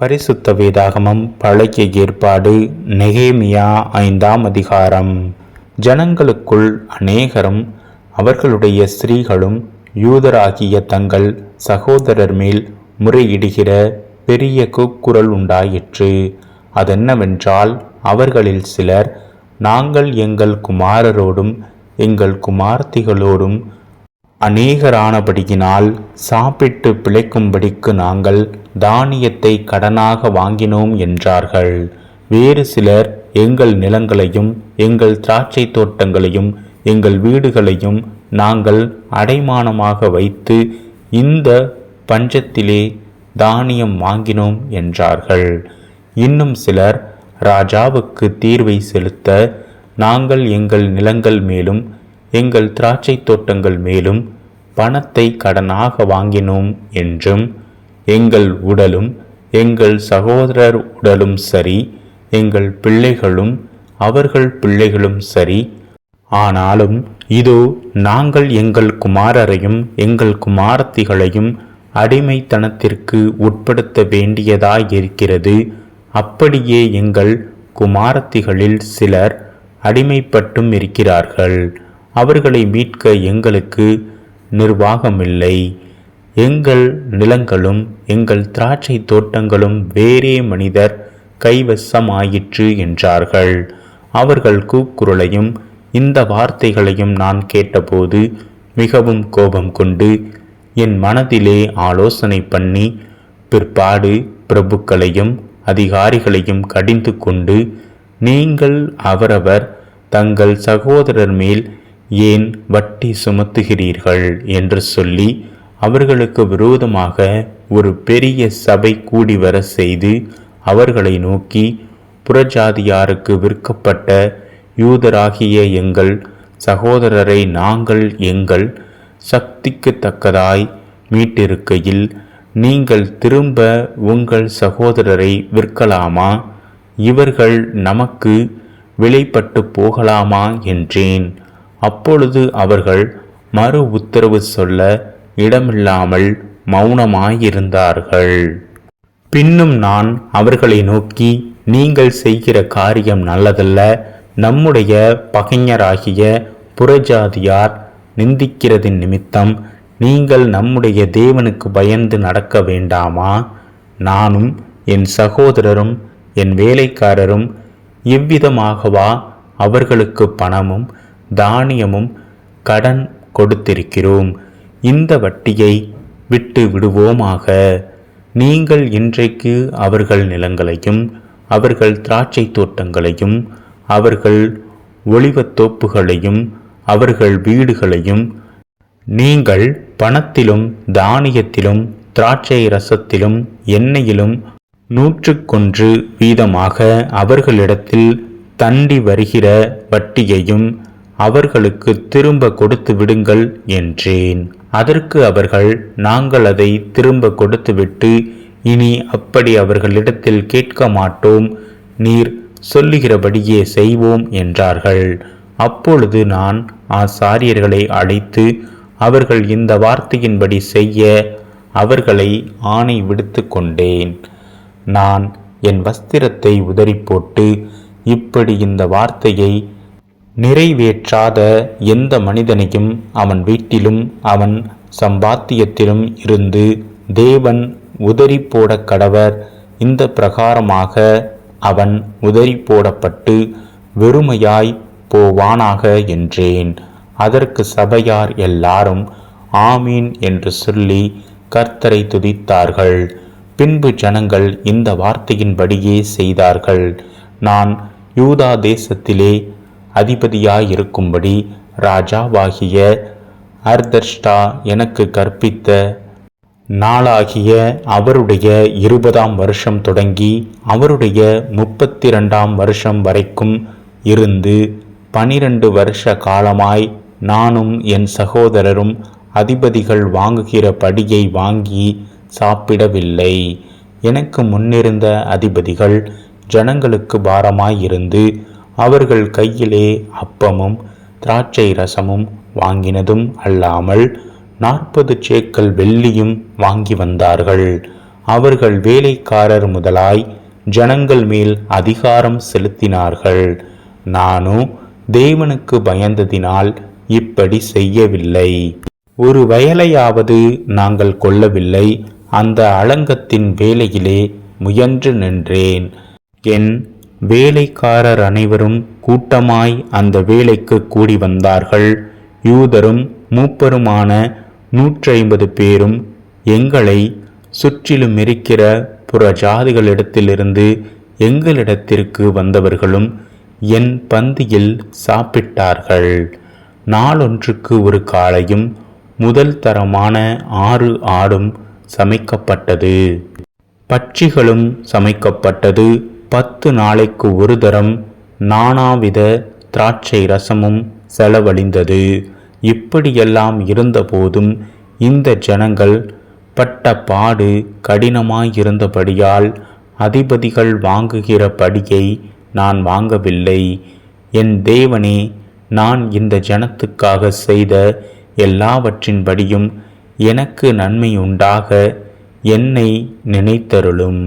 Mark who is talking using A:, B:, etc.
A: பரிசுத்த வேதாகமம் பழைய ஏற்பாடு நெகேமியா ஐந்தாம் அதிகாரம். ஜனங்களுக்குள் அநேகரும் அவர்களுடைய ஸ்திரீகளும் யூதராகிய தங்கள் சகோதரர் மேல் முறையிடுகிற பெரிய கூக்குரல் உண்டாயிற்று. அதென்னவென்றால் அவர்களில் சிலர் நாங்கள் எங்கள் குமாரரோடும் எங்கள் குமார்த்திகளோடும் அநேகரானபடியினால் சாப்பிட்டு பிழைக்கும்படிக்கு நாங்கள் தானியத்தை கடனாக வாங்கினோம் என்றார்கள். வேறு சிலர் எங்கள் நிலங்களையும் எங்கள் திராட்சை தோட்டங்களையும் எங்கள் வீடுகளையும் நாங்கள் அடைமானமாக வைத்து இந்த பஞ்சத்திலே தானியம் வாங்கினோம் என்றார்கள். இன்னும் சிலர் ராஜாவுக்கு தீர்வை செலுத்த நாங்கள் எங்கள் நிலங்கள் மேலும் எங்கள் திராட்சை தோட்டங்கள் மேலும் பணத்தை கடனாக வாங்கினோம் என்றும் எங்கள் உடலும் எங்கள் சகோதரர் உடலும் சரி எங்கள் பிள்ளைகளும் அவர்கள் பிள்ளைகளும் சரி. ஆனாலும் இதோ நாங்கள் எங்கள் குமாரரையும் எங்கள் குமாரத்திகளையும் அடிமைத்தனத்திற்கு உட்படுத்த வேண்டியதாயிருக்கிறது. அப்படியே எங்கள் குமாரத்திகளில் சிலர் அடிமைப்பட்டும் இருக்கிறார்கள். அவர்களை மீட்க எங்களுக்கு நிர்வாகமில்லை. எங்கள் நிலங்களும் எங்கள் திராட்சை தோட்டங்களும் வேறே மனிதர் கைவசமாயிற்று என்றார்கள். அவர்கள் கூக்குரலையும் இந்த வார்த்தைகளையும் நான் கேட்டபோது மிகவும் கோபம் கொண்டு என் மனதிலே ஆலோசனை பண்ணி பிற்பாடு பிரபுக்களையும் அதிகாரிகளையும் கடிந்து கொண்டு நீங்கள் அவரவர் தங்கள் சகோதரர் மேல் ஏன் வட்டி சுமத்துகிறீர்கள்? என்று சொல்லி அவர்களுக்கு விரோதமாக ஒரு பெரிய சபை கூடி வர செய்து அவர்களை நோக்கி புறஜாதியாருக்கு விற்கப்பட்ட யூதராகிய எங்கள் சகோதரரை நாங்கள் எங்கள் சக்திக்கு தக்கதாய் மீட்டிருக்கையில் நீங்கள் திரும்ப உங்கள் சகோதரரை விற்கலாமா? இவர்கள் நமக்கு விலைப்பட்டு போகலாமா? என்றேன். அப்பொழுது அவர்கள் மறு உத்தரவு சொல்ல இடமில்லாமல் மௌனமாயிருந்தார்கள். பின்னும் நான் அவர்களை நோக்கி நீங்கள் செய்கிற காரியம் நல்லதல்ல. நம்முடைய பகைஞராகிய புறஜாதியார் நிந்திக்கிறதின் நிமித்தம் நீங்கள் நம்முடைய தேவனுக்கு பயந்து நடக்க வேண்டாமா? நானும் என் சகோதரரும் என் வேலைக்காரரும் எவ்விதமாகவா அவர்களுக்கு பணமும் தானியமும் கடன் கொடுத்திருக்கிறோம். இந்த வட்டியை விட்டு விடுவோமாக. நீங்கள் இன்றைக்கு அவர்கள் நிலங்களையும் அவர்கள் திராட்சை தோட்டங்களையும் அவர்கள் ஒளிவத்தோப்புகளையும் அவர்கள் வீடுகளையும் நீங்கள் பணத்திலும் தானியத்திலும் திராட்சை ரசத்திலும் எண்ணெயிலும் நூற்றுக்கொன்று வீதமாக அவர்களிடத்தில் தண்டி வருகிற வட்டியையும் அவர்களுக்கு திரும்ப கொடுத்து விடுங்கள் என்றேன். அதற்கு அவர்கள் நாங்கள் அதை திரும்ப கொடுத்துவிட்டு இனி அப்படி அவர்களிடத்தில் கேட்க மாட்டோம். நீர் சொல்லுகிறபடியே செய்வோம் என்றார்கள். அப்பொழுது நான் ஆசாரியர்களை அழைத்து அவர்கள் இந்த வார்த்தையின்படி செய்ய அவர்களை ஆணை விடுத்து கொண்டேன். நான் என் வஸ்திரத்தை உதறி போட்டு இப்படி இந்த வார்த்தையை நிறைவேற்றாத எந்த மனிதனையும் அவன் வீட்டிலும் அவன் சம்பாத்தியத்திலும் இருந்து தேவன் உதறி போட கடவர். இந்த பிரகாரமாக அவன் உதறி போடப்பட்டு வெறுமையாய் போவானாக என்றேன். அதற்கு சபையார் எல்லாரும் ஆமீன் என்று சொல்லி கர்த்தரை துதித்தார்கள். பின்பு ஜனங்கள் இந்த வார்த்தையின்படியே செய்தார்கள். நான் யூதா தேசத்திலே அதிபதியாயிருக்கும்படி ராஜாவாகிய அர்தர்ஷ்டா எனக்கு கற்பித்த நாளாகிய அவருடைய இருபதாம் வருஷம் தொடங்கி அவருடைய முப்பத்தி ரெண்டாம் வருஷம் வரைக்கும் இருந்து பனிரெண்டு வருஷ காலமாய் நானும் என் சகோதரரும் அதிபதிகள் வாங்குகிற படியை வாங்கி சாப்பிடவில்லை. எனக்கு முன்னிருந்த அதிபதிகள் ஜனங்களுக்கு பாரமாயிருந்து அவர்கள் கையிலே அப்பமும் திராட்சை ரசமும் வாங்கினதும் அல்லாமல் நாற்பது சேக்கல் வெள்ளியும் வாங்கி வந்தார்கள். அவர்கள் வேலைக்காரர் முதலாய் ஜனங்கள் மேல் அதிகாரம் செலுத்தினார்கள். நானும் தேவனுக்கு பயந்ததினால் இப்படி செய்யவில்லை. ஒரு வயலையாவது நாங்கள் கொள்ளவில்லை அந்த அலங்கத்தின் வேலையிலே முயன்று நின்றேன். என் வேலைக்காரர் அனைவரும் கூட்டமாய் அந்த வேலைக்கு கூடி வந்தார்கள். யூதரும் மூப்பருமான நூற்றைம்பது பேரும் எங்களை சுற்றிலும் இருக்கிற புற ஜாதிகளிடத்திலிருந்து எங்களிடத்திற்கு வந்தவர்களும் என் பந்தியில் சாப்பிட்டார்கள். நாளொன்றுக்கு ஒரு காளையும் முதல் தரமான ஆறு ஆடும் சமைக்கப்பட்டது. பட்சிகளும் சமைக்கப்பட்டது. பத்து நாளைக்கு ஒரு தரம் நானாவித திராட்சை ரசமும் செலவழிந்தது. இப்படியெல்லாம் இருந்தபோதும் இந்த ஜனங்கள் பட்ட பாடு கடினமாயிருந்தபடியால் அதிபதிகள் வாங்குகிற படியை நான் வாங்கவில்லை. என் தேவனே நான் இந்த ஜனத்துக்காக செய்த எல்லாவற்றின்படியும் எனக்கு நன்மை உண்டாக என்னை நினைத்தருளும்.